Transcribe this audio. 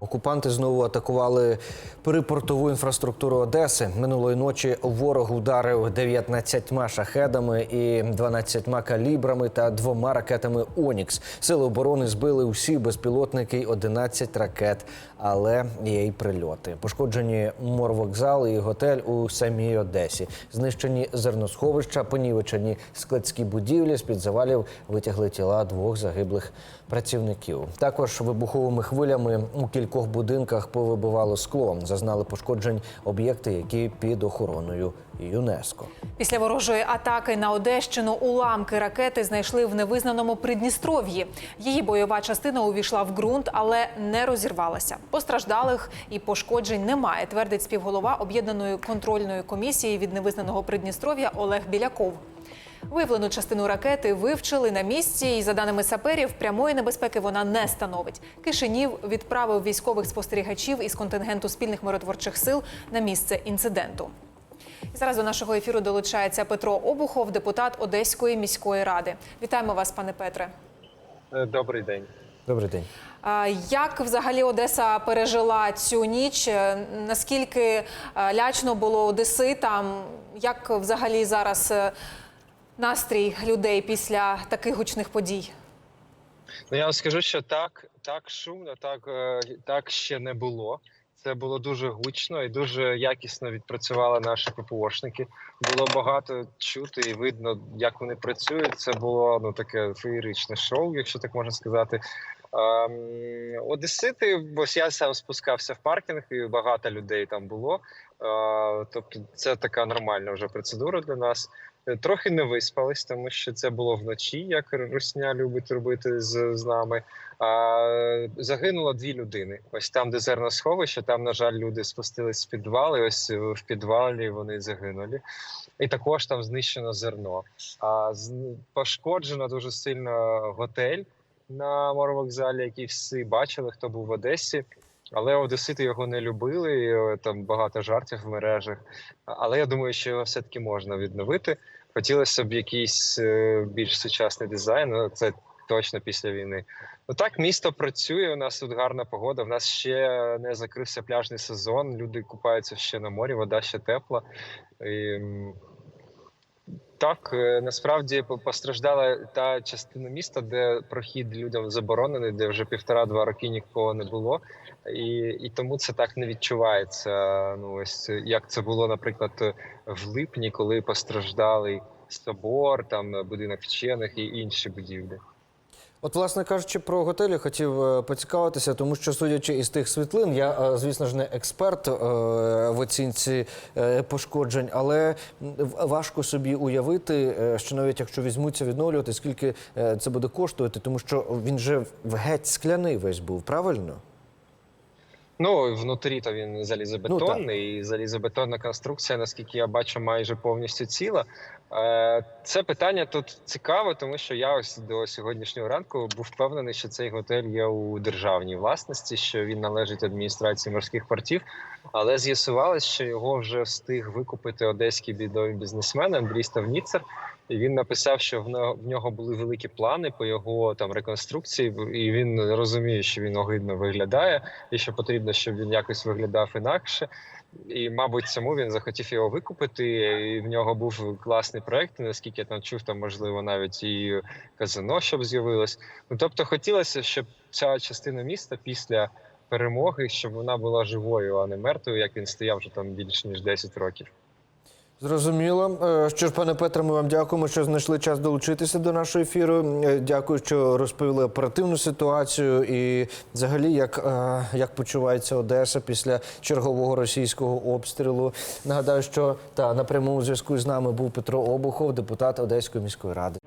Окупанти знову атакували припортову інфраструктуру Одеси. Минулої ночі ворог ударив 19 шахедами і 12 калібрами та двома ракетами Онікс. Сили оборони збили усі безпілотники й 11 ракет, але є й прильоти. Пошкоджені морвокзал і готель у самій Одесі. Знищені зерносховища, понівечені складські будівлі. З під завалів витягли тіла двох загиблих працівників. Також вибуховими хвилями у кількох будинках повибивало скло. Зазнали пошкоджень об'єкти, які під охороною ЮНЕСКО. Після ворожої атаки на Одещину уламки ракети знайшли в невизнаному Придністров'ї. Її бойова частина увійшла в ґрунт, але не розірвалася. Постраждалих і пошкоджень немає, твердить співголова об'єднаної контрольної комісії від невизнаного Придністров'я Олег Біляков. Виявлену частину ракети вивчили на місці, і за даними саперів, прямої небезпеки вона не становить. Кишинів відправив військових спостерігачів із контингенту спільних миротворчих сил на місце інциденту. І зараз до нашого ефіру долучається Петро Обухов, депутат Одеської міської ради. Вітаємо вас, пане Петре. Е, Добрий день. Добрий день. Як взагалі Одеса пережила цю ніч? Е, Наскільки е, лячно було одеситам? Як взагалі зараз настрій людей після таких гучних подій? Ну я вам скажу, що так, так шумно, так, е, так ще не було. Це було дуже гучно і дуже якісно відпрацювали наші ППОшники. Було багато чути і видно, як вони працюють. Це було ну таке феєричне шоу, якщо так можна сказати. Ем, Одесити, бо я сам спускався в паркінг, і багато людей там було. Е, тобто, це така нормальна вже процедура для нас. Е, Трохи не виспались, тому що це було вночі, як Русня любить робити з, з нами. А, загинуло дві людини. Ось там, де зерносховище, там, на жаль, люди спустились з підвалу. і Ось в підвалі вони загинули. І також там знищено зерно. А з- пошкоджено дуже сильно готель на морвокзалі, який всі бачили, хто був в Одесі. Але одесити його не любили. і, е, Там багато жартів в мережах. Але я думаю, що його все-таки можна відновити. Хотілося б якийсь е, більш сучасний дизайн. Це точно після війни. Ну так, місто працює. У нас тут гарна погода. В нас ще не закрився пляжний сезон. Люди купаються ще на морі, вода ще тепла. І, так, е, насправді постраждала та частина міста, де прохід людям заборонений, де вже півтора-два роки нікого не було, і, і тому це так не відчувається. Ну ось як це було, наприклад, в липні, коли постраждали собор, там будинок вчених і інші будівлі. От, власне кажучи, про готелі хотів е, поцікавитися, тому що, судячи із тих світлин, я, е, звісно ж, не експерт е, в оцінці пошкоджень, але важко собі уявити, що навіть якщо візьмуться відновлювати, скільки це буде коштувати, тому що він же геть скляний весь був, правильно? Ну внутрі то він залізобетонний, і залізобетонна конструкція, наскільки я бачу, майже повністю ціла. Е, Це питання тут цікаве, тому що я ось до сьогоднішнього ранку був впевнений, що цей готель є у державній власності, що він належить адміністрації морських портів. Але з'ясувалось, що його вже встиг викупити одеський бідовий бізнесмен Андрій Ставніцер. І він написав, що в нього, були великі плани по його там реконструкції, і він розуміє, що він огидно виглядає, і що потрібно, щоб він якось виглядав інакше. І, мабуть, цьому він захотів його викупити. І в нього був класний проект. Наскільки я там чув, там можливо навіть і казино, щоб з'явилось. Ну тобто, хотілося, щоб ця частина міста після перемоги, щоб вона була живою, а не мертвою, як він стояв вже там більше ніж 10 років. Зрозуміло. Е, Що ж, пане Петре, ми вам дякуємо, що знайшли час долучитися до нашого ефіру. Е, Дякую, що розповіли оперативну ситуацію і взагалі, як, е, як почувається Одеса після чергового російського обстрілу. Нагадаю, що та на прямому зв'язку з нами був Петро Обухов, депутат Одеської міської ради.